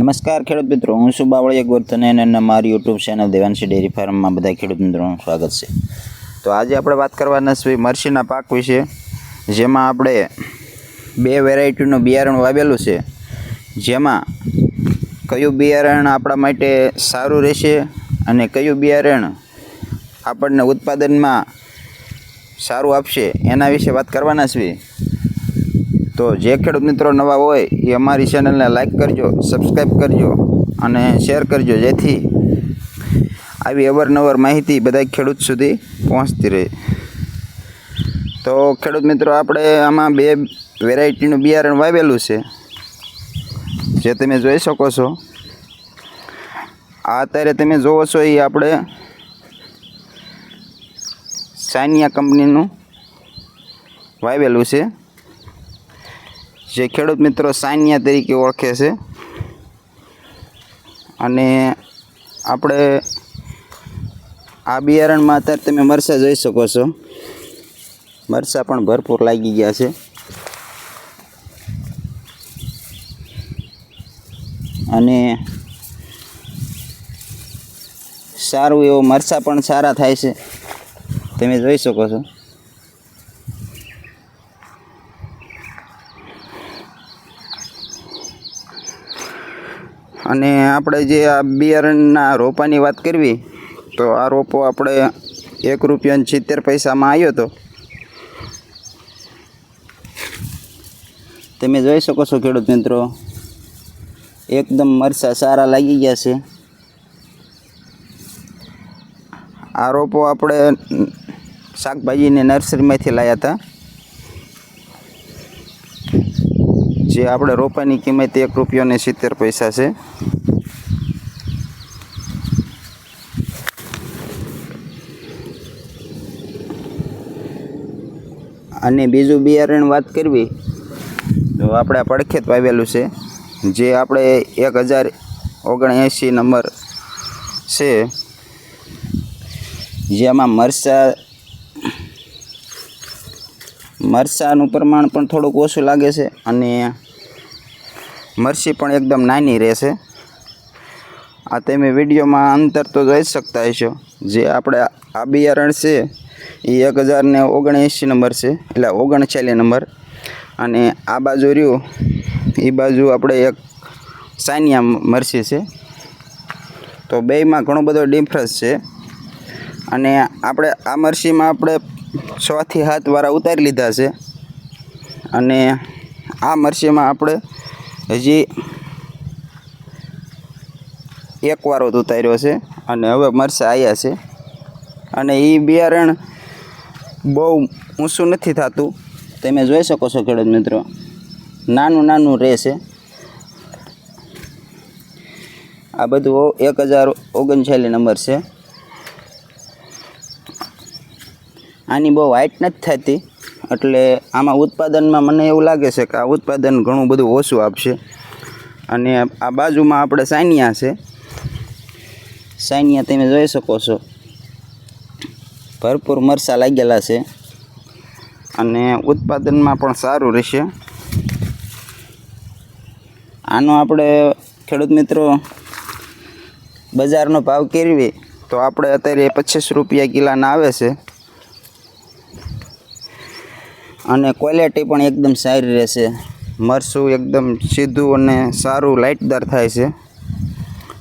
નમસ્કાર ખેડૂત મિત્રો, હું છું બાવળિયા ગોરધને અને મારી યુટ્યુબ ચેનલ દેવાંશી ડેરી ફાર્મમાં બધા ખેડૂત મિત્રોનું સ્વાગત છે. તો આજે આપણે વાત કરવાના છે મરસીના પાક વિશે, જેમાં આપણે બે વેરાયટીનું બિયારણ વાવેલું છે. જેમાં કયું બિયારણ આપણા માટે સારું રહેશે અને કયું બિયારણ આપણને ઉત્પાદનમાં સારું આપશે, એના વિશે વાત કરવાના છીએ. તો જે ખેડૂત મિત્રો નવા હોય એ અમારી ચેનલને લાઈક કરજો સબસ્ક્રાઈબ કરજો અને શેર કરજો જેથી આવી અવારનવાર માહિતી બધા ખેડૂત સુધી પહોંચતી રહે. તો ખેડૂત મિત્રો, આપણે આમાં બે વેરાયટીનું બિયારણ વાવેલું છે, જે તમે જોઈ શકો છો. આ અત્યારે તમે જોવો છો એ આપણે સાનિયા કંપનીનું વાવેલું છે. જે ખેડૂત મિત્રો સાનિયા તરીકે ઓળખે છે. અને આપણે આ બિયારણમાં અત્યારે તમે મરચાં જોઈ શકો છો. મરચાં પણ ભરપૂર લાગી ગયા છે. અને સારું એવું મરચાં પણ સારા થાય છે. તમે જોઈ શકો છો. અને આપણે જે આ બિયારણના રોપાની વાત કરવી, તો આ રોપો આપણે એક રૂપિયા સિત્તેર પૈસામાં આવ્યો હતો. તમે જોઈ શકો છો ખેડૂત મિત્રો, એકદમ મરસા સારા લાગી ગયા છે. આ રોપો આપણે શાકભાજીની નર્સરીમાંથી લાવ્યા હતા. જે આપણે રોપાની કિંમત એક રૂપિયો ને સિત્તેર પૈસા છે. અને બીજું બિયારણ વાત કરવી, તો આપણે પડખેત વાવેલું છે, જે આપણે એક હજાર ઓગણએંસી નંબર છે. જેમાં મરચાં મરચાંનું પ્રમાણ પણ થોડુંક ઓછું લાગે છે અને મરચી પણ એકદમ નાની રહેશે આ તમે વિડીયોમાં અંતર તો જોઈ શકતા હશો. જે આપણે આ બિયારણ છે, એ એક હજાર ને ઓગણએંસી નંબર છે, એટલે ઓગણચાલીસ નંબર. અને આ બાજુ રહ્યું, એ બાજુ આપણે એક સાનિયા મરચી છે. તો બેયમાં ઘણો બધો ડિફરન્સ છે. અને આપણે આ મરસીમાં આપણે છથી સાત વાળા ઉતારી લીધા છે. અને આ મરસીમાં આપણે હજી એક વારો જ ઉતાર્યો છે અને હવે મરસા આવ્યા છે. અને એ બિયારણ બહુ ઊંચું નથી થતું. તમે જોઈ શકો છો ખેડૂત મિત્રો, નાનું નાનું રહેશે આ બધું એક હજાર ઓગણચાલીસ નંબર છે. આની બહુ હાઇટ નથી થતી, એટલે આમાં ઉત્પાદનમાં મને એવું લાગે છે કે આ ઉત્પાદન ઘણું બધું ઓછું આપશે. અને આ બાજુમાં આપણે સાનિયા છે. સાનિયા તમે જોઈ શકો છો. ભરપૂર મરસા લાગેલા છે. અને ઉત્પાદનમાં પણ સારું રહેશે. આનો આપણે, ખેડૂત મિત્રો, બજારનો ભાવ કેરવી તો આપણે અત્યારે પચીસ રૂપિયા કિલાના આવે છે. અને ક્વોલિટી પણ એકદમ સારી રહેશે. મરસું એકદમ સીધું અને સારું લાઇટદાર થાય છે.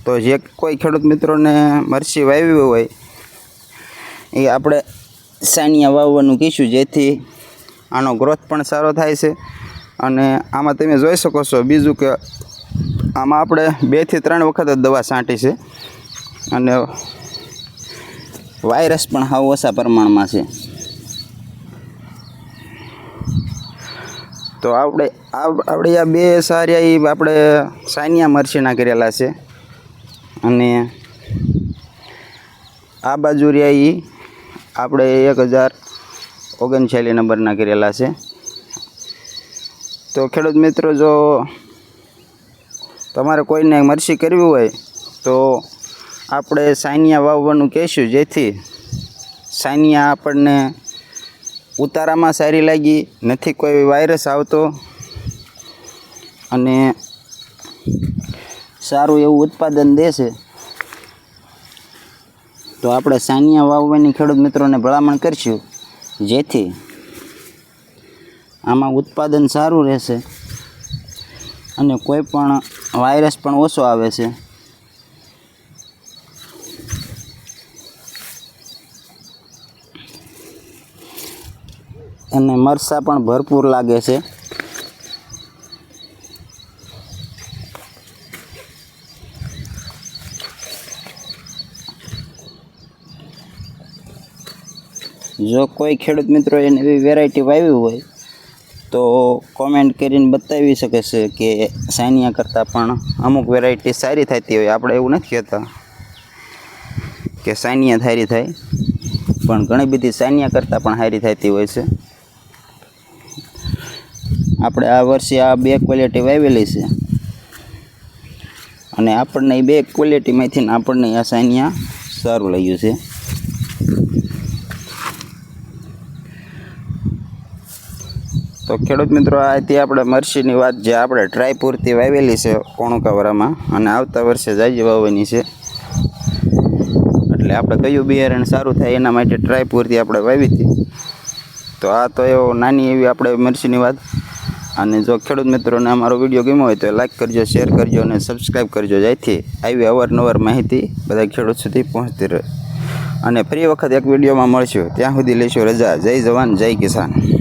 તો જે કોઈ ખેડૂત મિત્રોને મરસી વાવી હોય, એ આપણે સાનિયા વાવવાનું કહીશું જેથી આનો ગ્રોથ પણ સારો થાય છે. અને આમાં તમે જોઈ શકો છો બીજું કે આમાં આપણે બેથી ત્રણ વખત જ દવા છાંટી છે. અને વાયરસ પણ હાવ ઓછા પ્રમાણમાં છે. તો આપણે આપણે આ બે સારિયા એ આપણે સાનિયા મરસીના કરેલા છે. અને આ બાજુ રહ્યા એ આપણે એક હજાર ઓગણચાલીસ નંબરના કરેલા છે. તો ખેડૂત મિત્રો, જો તમારે કોઈને મરસી કરવી હોય, તો આપણે સાનિયા વાવવાનું કહીશું. જેથી સાનિયા આપણને ઉતારામાં સારી લાગી, નથી કોઈ વાયરસ આવતો. અને સારું એવું ઉત્પાદન દેશે તો આપણે સાનિયા વાવવાની ખેડૂત મિત્રોને ભલામણ કરીશું. જેથી આમાં ઉત્પાદન સારું રહેશે અને કોઈ પણ વાયરસ પણ ઓછો આવે છે. અને મરસા પણ ભરપૂર લાગે છે. જો કોઈ ખેડૂત મિત્રો એને એવી વેરાયટી વાવી હોય, તો કોમેન્ટ કરીને બતાવી શકે છે કે સાનિયા કરતાં પણ અમુક વેરાયટી સારી થતી હોય. આપણે એવું નથી કહેતા કે સાનિયા સારી થાય, પણ ઘણી બધી સાનિયા કરતાં પણ સારી થતી હોય છે. આપણે આ વર્ષે આ બે ક્વોલિટી વાવેલી છે. અને આપણને એ બે ક્વોલિટીમાંથી આપણને આ સાનિયા સારું લાગ્યું છે. તો ખેડૂત મિત્રો, આ હતી આપણે મરસીની વાત જે આપણે ટ્રાય પૂરતી વાવેલી છે કોણુકાવરામાં અને આવતા વર્ષે જાજી વાવવાની છે. એટલે આપણે કયું બિયારણ સારું થાય એના માટે ટ્રાય પૂરતી આપણે વાવી હતી. તો આ તો એવો નાની એવી આપણે મરસીની વાત. અને જો ખેડૂત મિત્રોને અમારો વીડિયો ગમ્યો હોય તો લાઈક કરજો શેર કરજો અને સબસ્ક્રાઈબ કરજો, જેથી આવી અવારનવાર માહિતી બધા ખેડૂત સુધી પહોંચતી રહે. અને ફરી વખત એક વિડીયોમાં મળશું. ત્યાં સુધી લઈશું રજા. જય જવાન, જય કિસાન.